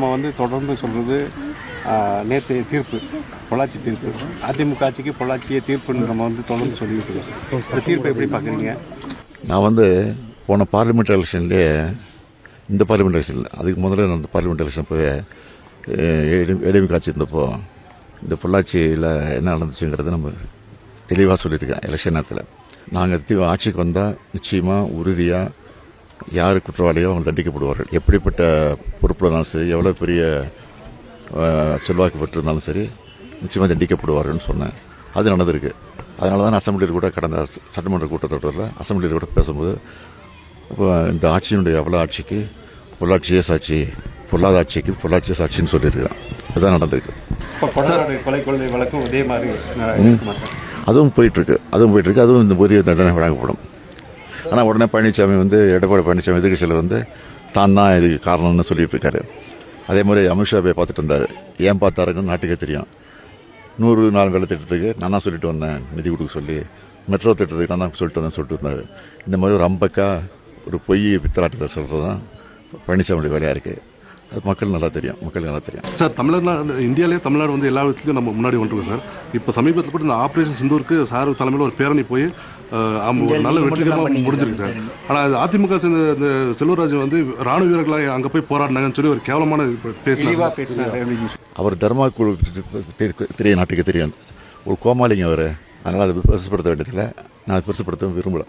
நம்ம வந்து தொடர்ந்து சொல்கிறது நேற்று தீர்ப்பு பொள்ளாச்சி தீர்ப்பு. அதிமுக ஆட்சிக்கு பொள்ளாச்சியே தீர்ப்புன்னு நம்ம வந்து தொடர்ந்து சொல்லிட்டு இருக்கோம். இந்த தீர்ப்பை எப்படி பார்க்குறீங்க? நான் வந்து போன பார்லிமெண்ட் எலெக்ஷன்லேயே இந்த பார்லிமெண்ட் எலெக்ஷனில் அதுக்கு முதல்ல நான் இந்த பார்லிமெண்ட் எலெக்ஷன் போய் ஏடிஎம் காட்சி இருந்தப்போ இந்த பொள்ளாச்சியில் என்ன நடந்துச்சுங்கிறத நம்ம தெளிவாக சொல்லியிருக்கேன் எலெக்ஷன் நேரத்தில். நாங்கள் ஆட்சிக்கு வந்தால் நிச்சயமாக உறுதியாக யார் குற்றவாளியோ அவங்க தண்டிக்கப்படுவார்கள். எப்படிப்பட்ட பொறுப்பில் இருந்தாலும் சரி எவ்வளோ பெரிய செல்வாக்கு பெற்றிருந்தாலும் சரி நிச்சயமாக தண்டிக்கப்படுவார்கள்னு சொன்னேன். அது நடந்திருக்கு. அதனால தான் அசம்பிளியில் கூட கடந்த சட்டமன்ற கூட்டத்தொடரில் அசம்பிளியில் கூட பேசும்போது இப்போ இந்த ஆட்சியினுடைய எவ்வளோ ஆட்சிக்கு பொள்ளாச்சியே சாட்சி பொல்லாத ஆட்சிக்கு பொள்ளாச்சியே சாட்சின்னு சொல்லியிருக்கிறேன். அதுதான் நடந்திருக்கு. அதுவும் போயிட்டுருக்கு. அதுவும் போயிட்டுருக்கு. அதுவும் இந்த உரிய தண்டனை வழங்கப்படும். ஆனால் உடனே பழனிசாமி வந்து எடப்பாடி பழனிசாமி எதிர்கட்சியில் வந்து தான் தான் இதுக்கு காரணம்னு சொல்லிட்டு இருக்காரு. அதே மாதிரி அமித்ஷா போய் பார்த்துட்டு இருந்தார். ஏன் பார்த்தாருன்னு நாட்டுக்கே தெரியும். நூறு நாள் வேலை திட்டத்துக்கு நான் தான் சொல்லிட்டு வந்தேன். நிதி கொடுக்க சொல்லி மெட்ரோ திட்டத்துக்கு நான் தான் சொல்லிட்டு வந்தேன் சொல்லிட்டு இருந்தார். இந்த மாதிரி ஒரு அம்பக்கா ஒரு பொய் பித்தலாட்டத்தை சொல்கிறது தான் பழனிசாமியோட வேலையாக இருக்குது அது மக்கள் நல்லா தெரியும் மக்களுக்கு நல்லா தெரியும். சார் தமிழ்நாடு இந்தியாவிலே தமிழ்நாடு வந்து எல்லா விதத்துலையும் நம்ம முன்னாடி வந்துருக்கோம் சார். இப்போ சமீபத்தில் கூட இந்த ஆப்ரேஷன் சிந்தூருக்கு சார் தலைமையில் ஒரு பேரணி போய் ஒரு நல்ல வெற்றிகரமாக முடிஞ்சிருக்கு சார். ஆனால் அது அதிமுக சேர்ந்த இந்த செல்வராஜ் வந்து ராணுவ வீரர்களை அங்கே போய் போராடினாங்கன்னு சொல்லி ஒரு கேவலமான பேசினார். அவர் தர்மா குழு தெரியும் நாட்டுக்கு தெரியும் ஒரு கோமாளிங்க அவர். அதனால் அதை பெருசுப்படுத்த வேண்டியதில்லை. நான் அதை பெருசுப்படுத்த விரும்பலை.